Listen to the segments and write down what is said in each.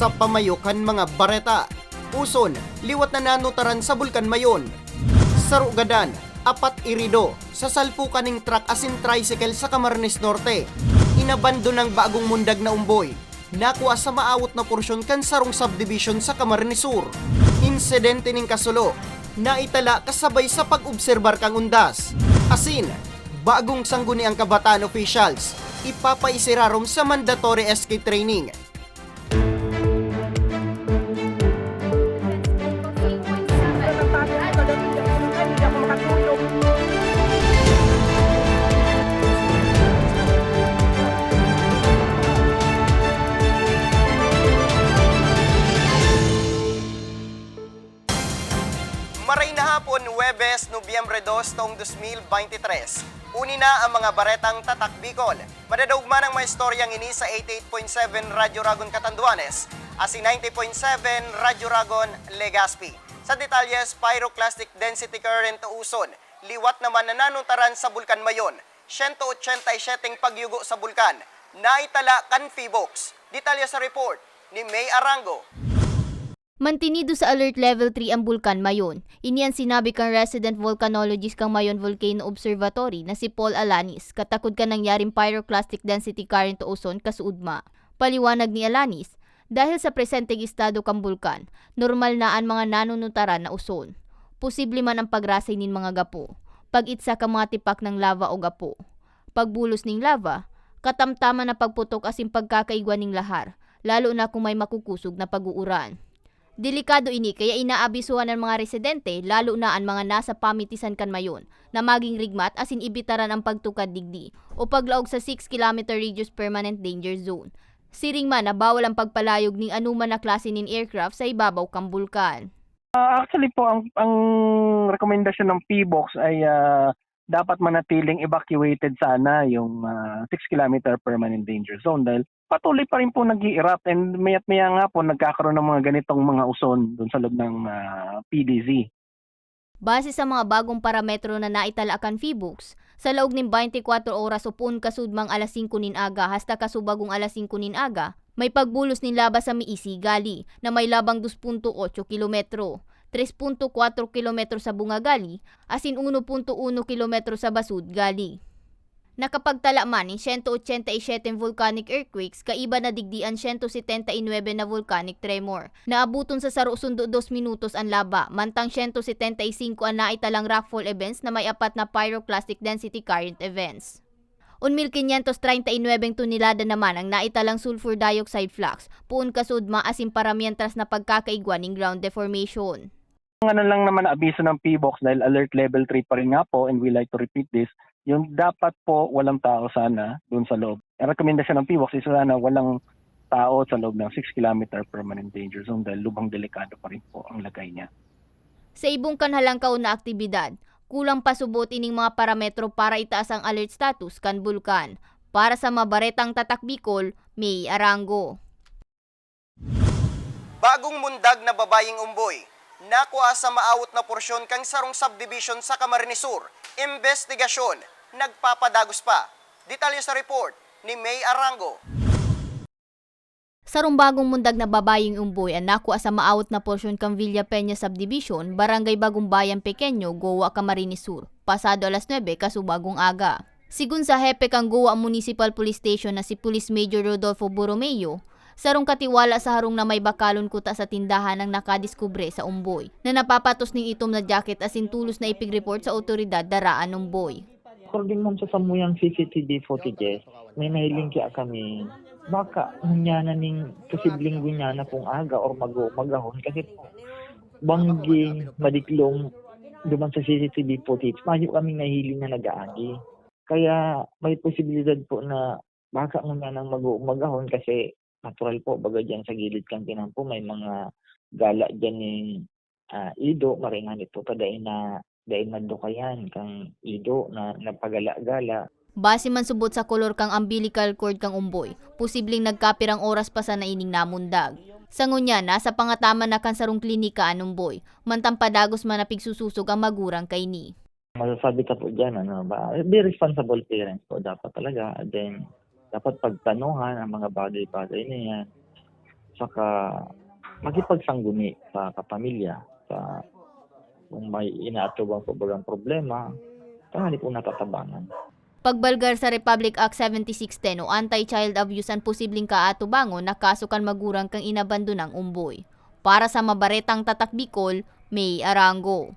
Sa pamayukan mga bareta, uson, liwat na nanutaran sa Bulkan Mayon. Sa Rugadan, apat irido, sa salpukan ng truck asin tricycle sa Camarines Norte. Inabando ng bagong mundag na umboy. Nakuha sa maawot na porsyon kan sarong subdivision sa Camarines Sur. Insidente ning kasulo, naitala kasabay sa pag-obserbar kang undas. Asin, bagong sangguni ang kabataan officials, ipapaisirarom sa mandatory SK training. Nobyembre 2, taong 2023. Uni na ang mga baretang Tatak Bicol. Madadaugman ang mga istoryang ini sa 88.7 Radyo Ragon Catanduanes at si 90.7 Radyo Ragon Legazpi. Sa detalyes, pyroclastic density current uson. Liwat naman na nanuntaran sa Bulkan Mayon. 187 pagyugo sa bulkan. Naitala kan Fibox. Detalye sa report ni May Arango. Mantinido sa Alert Level 3 ang bulkan Mayon. Iniyan sinabi kang resident volcanologist kang Mayon Volcano Observatory na si Paul Alanis, katakod ka nangyaring pyroclastic density current to ozone kasuudma. Paliwanag ni Alanis, dahil sa presenteng estado kang bulkan, normal na ang mga nanunutaran na uson. Posible man ang pagrasay nin mga gapo, pag-itsa ka mga tipak ng lava o gapo. Pagbulos ning lava, katamtaman na pagputok asin pagkakaigwan ning lahar, lalo na kung may makukusog na pag-uuran. Delikado ini kaya inaabisuhan ng mga residente lalo na ang mga nasa pamitisan kan mayon na maging rigmat asin ibitaran ang pagtukad digdi o paglaog sa 6 km radius permanent danger zone. Siring man na bawal ang pagpalayog ning anuman na klase nin aircraft sa ibabaw kang bulkan. Ah, actually po, ang, ang rekomendasyon ng PBOX ay ah, dapat manatiling evacuated sana yung ah, 6 kilometer permanent danger zone dahil patuloy pa rin po nag erupt and mayat maya nga po nagkakaroon ng mga ganitong mga uson doon sa loob ng ah, PDZ. Base sa mga bagong parametro na naitala kan sa loob ng 24 oras upon kasudmang alas 5 nin aga hasta kasubagong alas 5 nin aga, may pagbulos nin labas sa Miisi Gali na may labang 2.8 kilometro, 3.4 kilometro sa Bungagali, asin 1.1 kilometro sa Basud Gali. Nakapagtala man ng 187 volcanic earthquakes, kaiba na digdian 179 na volcanic tremor. Naabuton sa saro sundo 2 minutos ang laba, mantang 175 ang naitalang rockfall events na may apat na pyroclastic density current events. 1,539 tonelada naman ang naitalang sulfur dioxide flux, puon kasudma asin para mientras na pagkakaigwan ng ground deformation. Ang ano lang naman na abiso ng PBOX dahil alert level 3 pa rin nga po and we like to repeat this, yung dapat po walang tao sana doon sa loob. Ang rekomendasyon ng PBOX is sana walang tao sa loob ng 6 kilometer permanent danger zone dahil lubang delikado pa rin po ang lagay niya. Sa ibong kanhalangkaw na aktibidad, kulang pa subot ining mga parametro para itaas ang alert status kan bulkan. Para sa mabaretang tatak Bicol, May Arango. Bagong mundag na babaying umboy, nakuha sa maawot na porsyon kang sarong subdivision sa Camarines Sur. Investigasyon, nagpapadagos pa. Detalye sa report ni May Arango. Sa rumbagong mundag na babaying umboy ang nakuha sa maawot na porsyon kang Villa Peña Subdivision, Barangay Bagong Bayan Pequeño, Goa, Camarines Sur, pasado alas 9 kasubagong aga. Sigun sa hepe kang Goa Municipal Police Station na si Police Major Rodolfo Borromeo, sarong katiwala sa harong na may bakalon kuta sa tindahan ang nakadiskubre sa umboy, na napapatos ning itom na jacket asin tulos na ipig-report sa otoridad daraan umboy. according man sa samuyang CCTV footages, may nahiling kaya kami, baka hunyana ning posibleng gunyana kung aga or mag magahon kasi po, bangging, madiklong, duman sa CCTV footage, mayo kami nahiling na nag-aagi. Kaya may posibilidad po na baka muna nang mag magahon kasi natural po, baga dyan sa gilid kang tinampo, may mga gala dyan ni ah, Ido, maringan ito pa dahil na dahil madukayan kang Ido na napagala-gala Base man subot sa kolor kang umbilical cord kang umboy, posibleng nagkapirang oras pa sa naining namundag. Sa ngunya, nasa pangatama na kan sarong klinika anong boy, mantang padagos man na pigsususog ang magurang kay ni. masasabi ka po dyan, ano ba, be responsible parents po dapat talaga. And then, dapat pagtanuhan ang mga bagay-bagay na yan. saka makipagsangguni sa kapamilya sa kung may inaatubang sobrang problema, tangali po natatabangan. Pagbalgar sa Republic Act 7610 o Anti-Child Abuse ang posibleng kaatubangon na kaso kan magurang kang inabando ng umboy. Para sa mabaretang tatak Bicol, May Arango.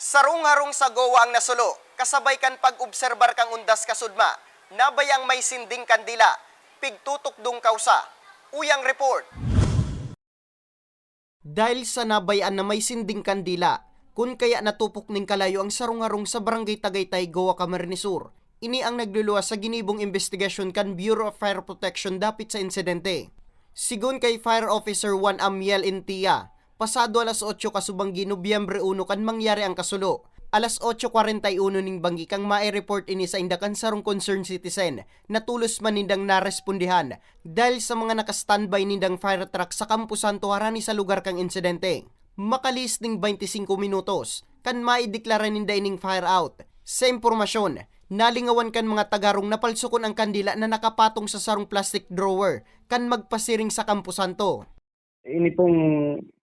Sarong-harong sa gowa ang nasulo, kasabay kan pag-obserbar kang undas kasudma, nabayang may sinding kandila, pigtutok dung kausa. Uyang report. Dahil sa nabayan na may sinding kandila, kun kaya natupok ning kalayo ang sarong-harong sa barangay Tagaytay, Goa, Camarines Sur, ini ang nagluluwas sa ginibong investigasyon kan Bureau of Fire Protection dapit sa insidente. Sigun kay Fire Officer 1 Amiel Intia, pasado alas 8 kasubanggi Nobyembre 1 kan mangyari ang kasulo. Alas 8.41 ning banggi kang mai-report ini sa indakan sarong concerned citizen na tulos man nindang dahil sa mga nakastandby nindang fire truck sa kampusan tuharani sa lugar kang insidente. Makalis ning 25 minutos kan maideklara ninda ining fire out. Sa impormasyon, nalingawan kan mga tagarong napalsukon ang kandila na nakapatong sa sarong plastic drawer kan magpasiring sa kampusan to. ini pong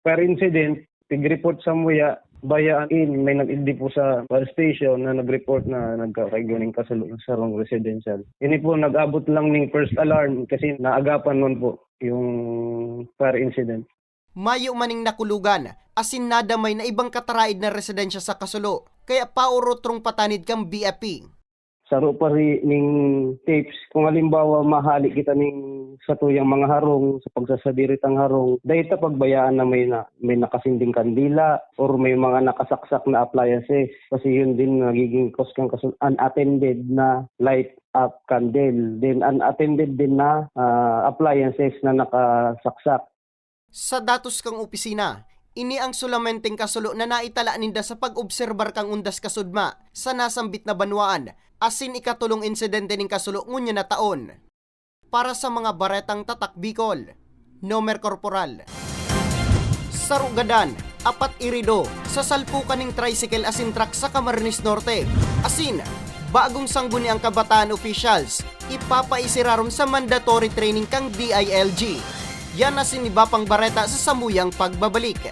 per incident, tig-report sa Muya, bayaan in, may nag-ID po sa fire station na nag-report na nagkakaigoning kasulong sa wrong residential. Ini po nag-abot lang ng first alarm kasi naagapan nun po yung fire incident. Mayo maning nakulugan, asin nadamay na ibang kataraid na residensya sa Kasulo, kaya paurotrong patanid kang BFP. Saro pa rin ning tapes, kung halimbawa mahali kita ning sa tuyang mga harong, sa pagsasadiritang harong, dahil ta pagbayaan na may, na may nakasinding kandila or may mga nakasaksak na appliances. Kasi yun din nagiging cause kang kasul- unattended na light up candle. Then unattended din na ah, appliances na nakasaksak. Sa datos kang opisina, ini ang sulamenteng kasulo na naitala ninda sa pag-obserbar kang undas kasudma sa nasambit na banwaan, asin ikatulong insidente ning kasulo ngunya na taon. Para sa mga baretang tatak Bicol, Nomer Corporal. Sarugadan, apat irido, sa salpukan ng tricycle asin truck sa Camarines Norte. Asin, bagong sangguni ang kabataan officials, ipapaisirarom sa mandatory training kang DILG. Yan na siniba pang bareta sa samuyang pagbabalik.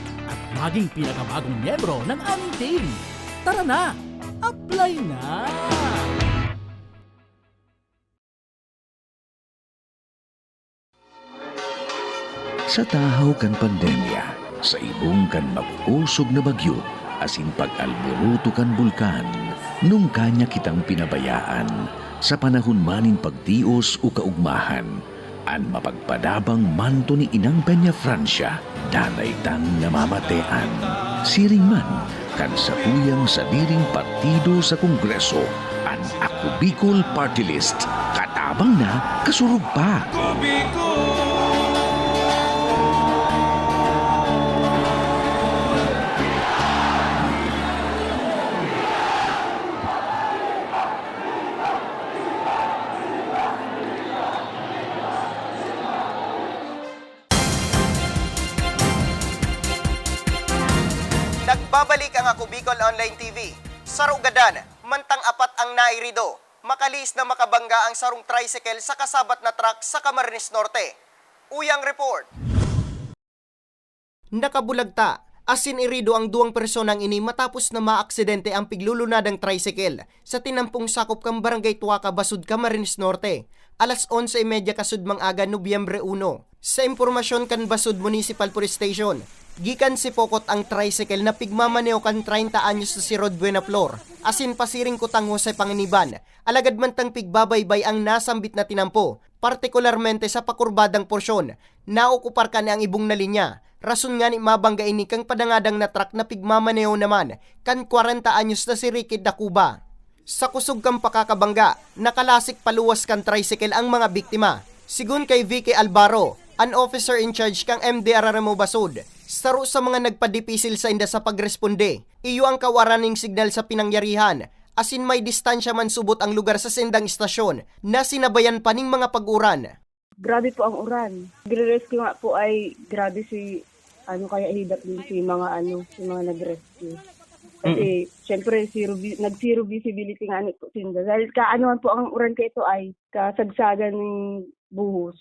at maging pinakabagong miyembro ng aming team. Tara na! Apply na! Sa tahaw kan pandemya, sa ibong kan mag-usog na bagyo, asin pag-alburuto kan bulkan, nung kanya kitang pinabayaan, sa panahon manin pagtios o kaugmahan, an mapagpadabang manto ni Inang Peña Francia, danay tang namamatean. Siring man, kan sa diring partido sa Kongreso, an Ako Bicol Party List, katabang na, kasurug pa. Nagbabalik ang ako Bicol Online TV. Sarugadan, mantang apat ang nairido. Makalis na makabangga ang sarong tricycle sa kasabat na truck sa Camarines Norte. Uyang report. Nakabulagta, asin irido ang duwang personang ini matapos na maaksidente ang piglulunadang tricycle sa tinampong sakop kang barangay Tuaca, Basud, Camarines Norte. Alas 11.30 kasudmang aga, Nobyembre 1. Sa impormasyon kan Basud Municipal Police Station, gikan si Pokot ang tricycle na pigmamaneo kan 30 anyos na si Rod Buenaflor. Asin pasiring kutango sa panginiban. Alagad man tang pigbabaybay ang nasambit na tinampo, partikularmente sa pakurbadang porsyon. Naokupar ka ni ang ibong na linya. Rason nga ni mabangga ini kang padangadang na truck na pigmamaneo naman kan 40 anyos na si Ricky Dacuba. Sa kusog kang pakakabangga, nakalasik paluwas kan tricycle ang mga biktima. Sigun kay Vicky Albaro, an officer in charge kang MDR Ramo Basod, saro sa mga nagpadipisil sa inda sa pagresponde. Iyo ang kawaraning signal sa pinangyarihan, asin may distansya man subot ang lugar sa sendang istasyon na sinabayan pa ning mga pag-uran. grabe po ang uran. Gre-rescue nga po ay grabe si ano kaya hidap din si mga ano, si mga nag-rescue. Kasi syempre zero nag-zero visibility nga ni Sinda. Dahil kaanoan po ang uran kay ito ay kasagsagan ng buhos.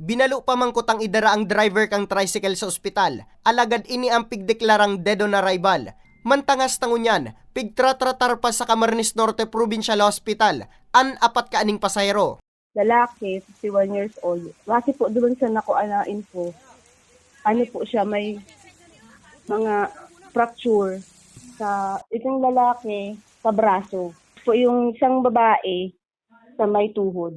Binalo pa mangkot ang idara ang driver kang tricycle sa ospital. Alagad ini ang pigdeklarang dead on arrival. Mantangas tangunyan, pigtratratar pa sa Camarines Norte Provincial Hospital, an apat ka aning pasahero. Lalaki, 51 years old. Kasi po doon sa nakuha na info, ano po siya, may mga fracture sa isang lalaki sa braso. Po yung isang babae sa may tuhod.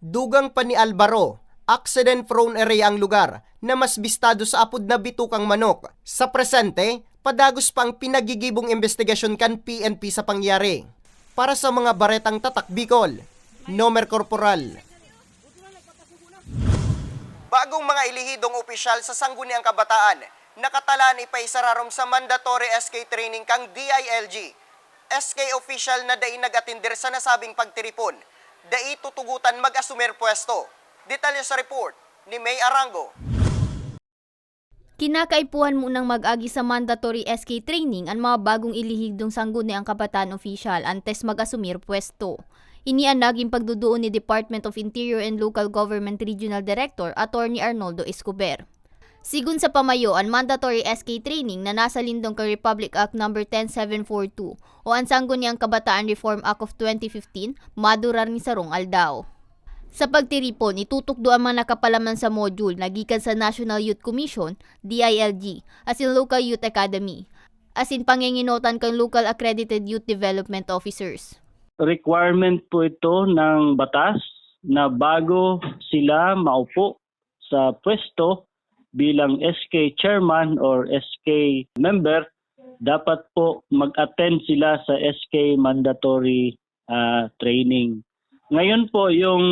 Dugang pa ni Alvaro, accident prone area ang lugar na mas bistado sa apod na bitukang manok. Sa presente, padagos pa ang pinagigibong investigasyon kan PNP sa pangyari. Para sa mga baretang tatak Bicol, Nomer Corporal. Bagong mga ilihidong opisyal sa Sangguniang Kabataan, nakatala ni Paisararom sa mandatory SK training kang DILG. SK official na dai nagatindir sa nasabing pagtiripon, dai tutugutan mag-asumer pwesto. Detalye sa report ni May Arango. Kinakaipuhan munang mag-agi sa mandatory SK training ang mga bagong ilihigdong sangguniang kabataan official antes mag-asumir pwesto. Ini ang naging pagduduon ni Department of Interior and Local Government Regional Director Attorney Arnoldo Escobar. Sigun sa pamayo, ang mandatory SK training na nasa lindong kay Republic Act No. 10742 o ang Sangguniang Kabataan Reform Act of 2015, madurar ni Sarong Aldao. Sa pagtiripon, itutukdo ang mga nakapalaman sa module na gikan sa National Youth Commission, DILG, as in Local Youth Academy, as in panginginotan kang Local Accredited Youth Development Officers. requirement po ito ng batas na bago sila maupo sa pwesto bilang SK chairman or SK member, dapat po mag-attend sila sa SK mandatory ah, training. Ngayon po yung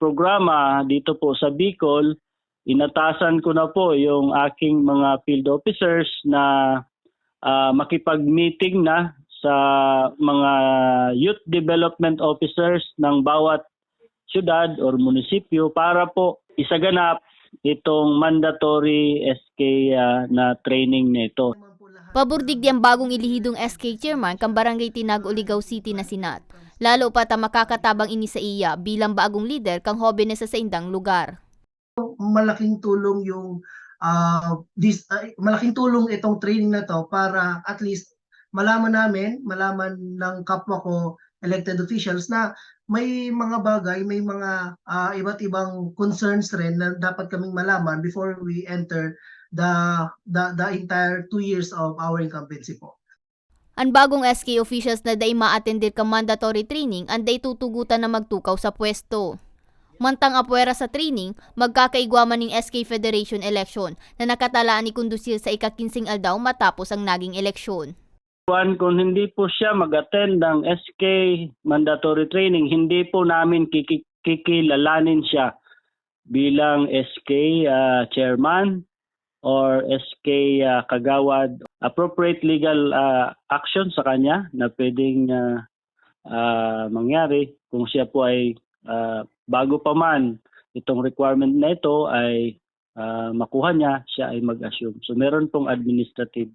programa dito po sa Bicol, inatasan ko na po yung aking mga field officers na ah, makipag-meeting na sa mga youth development officers ng bawat syudad or munisipyo para po isaganap itong mandatory SK ah, na training nito. Paburdig di ang bagong ilihidong SK chairman kang Barangay Tinag Uligaw City na sinat. Lalo pa ta makakatabang ini sa iya bilang bagong leader kang hobenes sa indang lugar. malaking tulong yung ah, this, ah, malaking tulong itong training na to para at least malaman namin, malaman ng kapwa ko elected officials na may mga bagay, may mga ah, iba't ibang concerns rin na dapat kaming malaman before we enter the the the entire two years of our incumbency po. Ang bagong SK officials na day ma-attendir ka mandatory training ang day tutugutan na magtukaw sa pwesto. Mantang apwera sa training, magkakaigwaman ng SK Federation election na nakatalaan ni Kundusir sa ikakinsing aldaw matapos ang naging eleksyon. Juan, kung hindi po siya mag-attend ng SK mandatory training, hindi po namin kiki- kikilalanin siya bilang SK ah, chairman or SK ah, kagawad. Appropriate legal ah, action sa kanya na pwedeng ah, ah, mangyari kung siya po ay ah, bago pa man itong requirement na ito ay ah, makuha niya, siya ay mag-assume. So meron pong administrative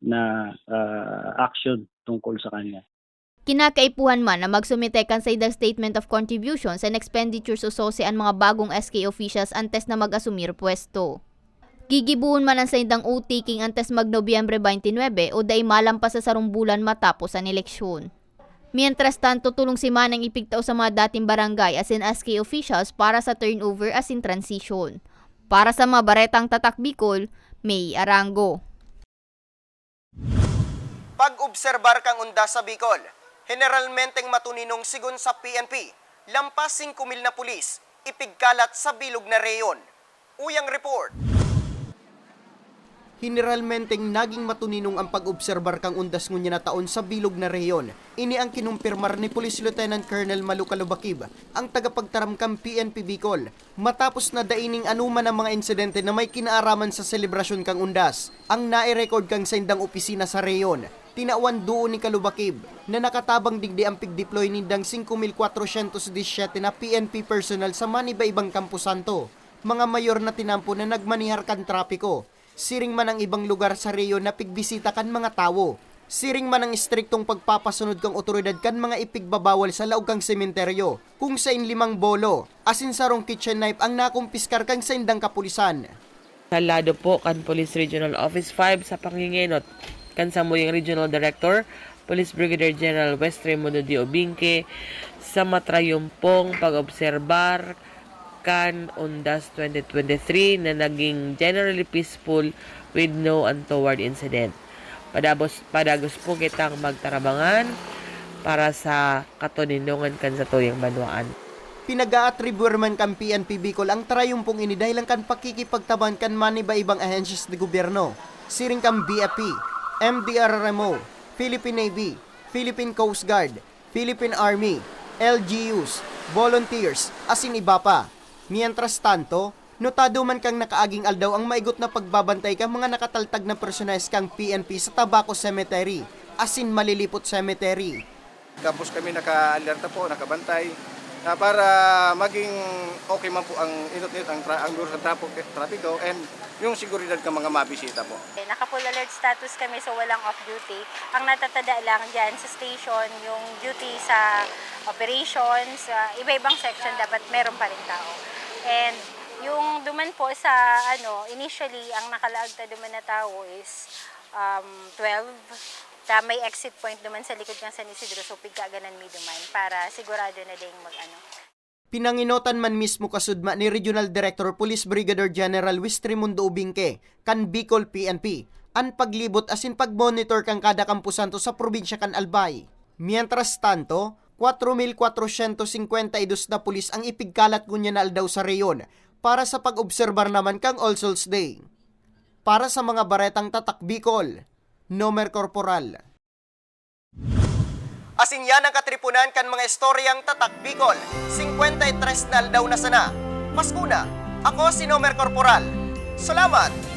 na ah, action tungkol sa kanya. Kinakaipuhan man na magsumitekan sa idag Statement of Contributions and Expenditures o SOSE ang mga bagong SK officials antes na mag-asumir pwesto. Gigibuhon man ang sa indang o-taking antes mag Nobyembre 29 o day malampas sa sarong bulan matapos ang eleksyon. Mientras tanto, tulong si Manang ipigtao sa mga dating barangay as in SK officials para sa turnover as in transition. Para sa mga baretang tatak Bicol, May Arango. Pag-obserbar kang unda sa Bicol, generalmenteng matuninong sigon sa PNP, lampas 5,000 na pulis, ipigkalat sa bilog na reyon. Uyang report. Generalmenteng naging matuninong ang pag-obserbar kang undas ngunya na taon sa bilog na reyon. Ini ang kinumpirmar ni Police Lieutenant Colonel Malu Kalubakib, ang tagapagtaram kang PNP Bicol, matapos na daining anuman ang mga insidente na may kinaaraman sa selebrasyon kang undas. Ang nai-record kang sa opisina sa reyon, tinawan doon ni Kalubakib na nakatabang digdi ang pig-deploy nindang 5,417 na PNP personnel sa maniba-ibang kampusanto. Mga mayor na tinampo na nagmanihar kan trapiko. Siring man ang ibang lugar sa Rio na pigbisita kan mga tawo. Siring man ang istriktong pagpapasunod kang otoridad kan mga ipigbabawal sa laog kang sementeryo. Kung sa limang bolo, asin sarong kitchen knife ang nakumpiskar kang sa indang kapulisan. Salado po kan Police Regional Office 5 sa pangingenot kan samuyang Regional Director Police Brigadier General West Raimundo D. Obinque sa matrayumpong pag-obserbar kan Undas 2023 na naging generally peaceful with no untoward incident. Padabos, padagos po kitang magtarabangan para sa katuninungan kan sa tuyang banwaan. Pinag-aatribuer man kan PNP Bicol ang trayumpong ini dahil kan pakikipagtaban kan maniba ibang ahensyas de gobyerno. Siring kan BFP, MDRRMO, Philippine Navy, Philippine Coast Guard, Philippine Army, LGUs, volunteers, asin iba pa. Mientras tanto, notado man kang nakaaging aldaw ang maigot na pagbabantay kang mga nakataltag na personalis kang PNP sa Tabaco Cemetery, asin Malilipot Cemetery. Tapos kami naka-alerta po, nakabantay na para maging okay man po ang inot-inot ang, tra- ang buro sa trapo, trapiko and yung seguridad ng mga mabisita po. Naka-full alert status kami so walang off-duty. Ang natatada lang dyan sa station, yung duty sa operations, sa iba-ibang section dapat meron pa rin tao. And yung duman po sa ano, initially ang nakalaagta duman na tao is um, 12. Ta may exit point duman sa likod ng San Isidro so pigka ganan mi duman para sigurado na ding mag ano, Pinanginotan man mismo kasudma ni Regional Director Police Brigadier General Luis Trimundo Ubingke kan Bicol PNP an paglibot asin pagmonitor kang kada kampusanto sa probinsya kan Albay. Mientras tanto, 4,452 na pulis ang ipigkalat ngunya na aldaw sa reyon para sa pag-obserbar naman kang All Souls Day. Para sa mga baretang tatak Bicol, Nomer Corporal. Asin yan ang katripunan kan mga istoryang tatak Bicol. 53 na aldaw na sana. Paskuna, ako si Nomer Corporal. Salamat!